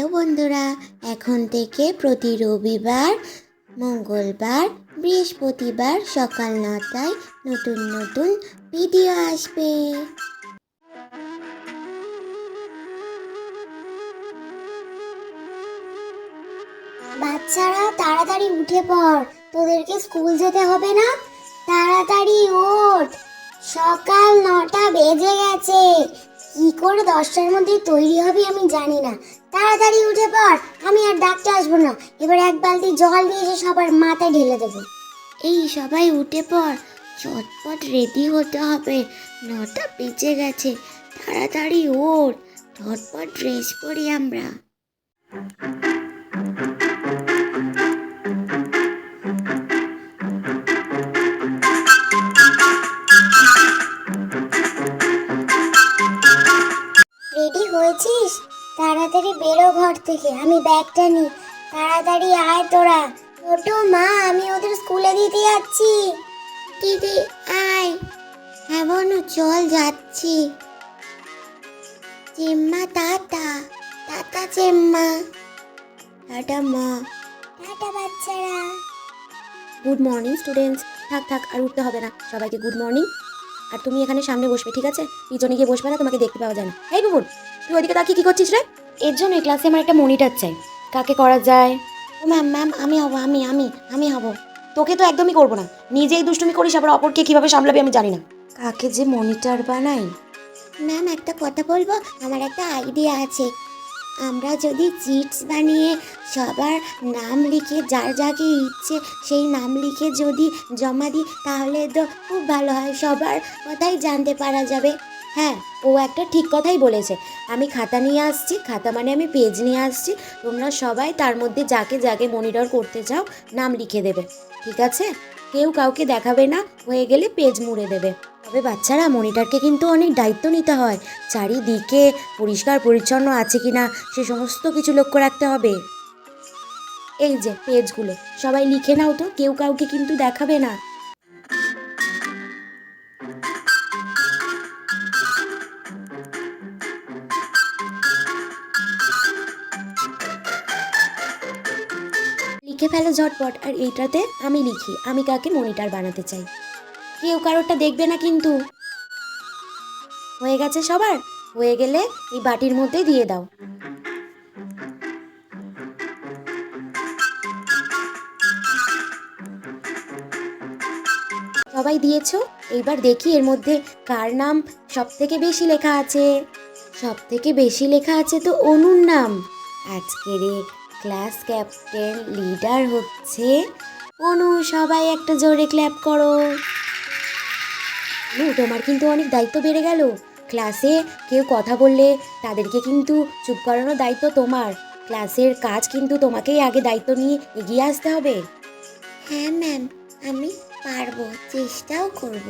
Hello বন্ধুরা, এখন থেকে প্রতি রবিবার, মঙ্গলবার, বৃহস্পতিবার সকাল নটায় নতুন নতুন ভিডিও আসবে। বাচ্চারা, তাড়াতাড়ি উঠে পড়। তোদেরকে স্কুল যেতে হবে না? তাড়াতাড়ি ওঠ। সকাল নটা বেজে গেছে। কি করে দশটার মধ্যে তৈরি হবে আমি জানি না। তাড়াতাড়ি উঠে পড় আমি আর ডাকতে আসব না। এবার এক বালতি জল দিয়ে এসে সবার মাথায় ঢেলে দেবো। এই সবাই উঠে পড় চটপট রেডি হতে হবে। নটা বেজে গেছে তাড়াতাড়ি ওঠ ঝটপট ড্রেস পরি আমরা। রেডি হয়েছিস? তাড়াতাড়ি বেরো ঘর থেকে, আমি ব্যাগটা নিই। তাড়াতাড়ি আয় তোরা। ছোট মা, আমি ওদের স্কুলে দিতে যাচ্ছি। দিদি, আয়। হ্যাঁ বনু, চল যাচ্ছি। চেম্মা টাটা। টাটা চেম্মা। টাটা মা। টাটা বাচ্চারা। Good morning students. থাক থাক, আর উঠতে হবে না। সবাইকে গুড মর্নিং। আর তুমি এখানে সামনে বসবে, ঠিক আছে? পিছনে গিয়ে বসবে না, তোমাকে দেখতে পাওয়া যায় না। এই বুবুন। তুই ওইদিকে তাকিয়ে কি করছিস রে? এর জন্য এই ক্লাসে আমার একটা মনিটর চাই। কাকে করা যায়? ও ম্যাম ম্যাম আমি হব আমি আমি আমি হব। তোকে তো একদমই করব না। নিজেই দুষ্টুমি করিস আবার অপরকে কীভাবে সামলাবি আমি জানি না। কাকে যে মনিটর বানাই? ম্যাম একটা কথা বলব? আমার একটা আইডিয়া আছে। আমরা যদি চিটস বানিয়ে সবার নাম লিখে যার যাকে ইচ্ছে সেই নাম লিখে যদি জমা দিই তাহলে তো খুব ভালো হয়। সবার কথাই জানতে পারা যাবে। হ্যাঁ ও একটা ঠিক কথাই বলেছে। আমি খাতা নিয়ে আসছি, খাতা মানে আমি পেজ নিয়ে আসছি। তোমরা সবাই তার মধ্যে যাকে যাকে মনিটর করতে চাও, নাম লিখে দেবে, ঠিক আছে? কেউ কাউকে দেখাবে না, হয়ে গেলে পেজ মুড়ে দেবে। তবে বাচ্চারা মনিটরকে কিন্তু অনেক দায়িত্ব নিতে হয়। চারিদিকে পরিষ্কার পরিচ্ছন্ন আছে কি না সে সমস্ত কিছু লক্ষ্য রাখতে হবে। এই যে পেজগুলো সবাই লিখে নাও তো, কেউ কাউকে কিন্তু দেখাবে না। লিখে ফেলো ঝটপট, আর এইটাতে আমি লিখি, আমি কাকে মনিটার বানাতে চাই। কেউ কারোরটা দেখবে না কিন্তু। হয়ে গেছে সবার? হয়ে গেলে এই বাটির মধ্যে দিয়ে দাও। সবাই দিয়েছ? এইবার দেখি এর মধ্যে কার নাম সব থেকে বেশি লেখা আছে। সব থেকে বেশি লেখা আছে তো অনুর নাম। আজকের এ ক্লাস ক্যাপ্টেন লিডার হচ্ছে অনু, সবাই একটা জোরে ক্ল্যাপ করো। অনু, তোমার কিন্তু অনেক দায়িত্ব বেড়ে গেল। ক্লাসে কেউ কথা বললে তাদেরকে কিন্তু চুপ করানোর দায়িত্ব তোমার। ক্লাসের কাজ কিন্তু তোমাকেই আগে দায়িত্ব নিয়ে এগিয়ে আসতে হবে। হ্যাঁ ম্যাম আমি পারব, চেষ্টাও করব।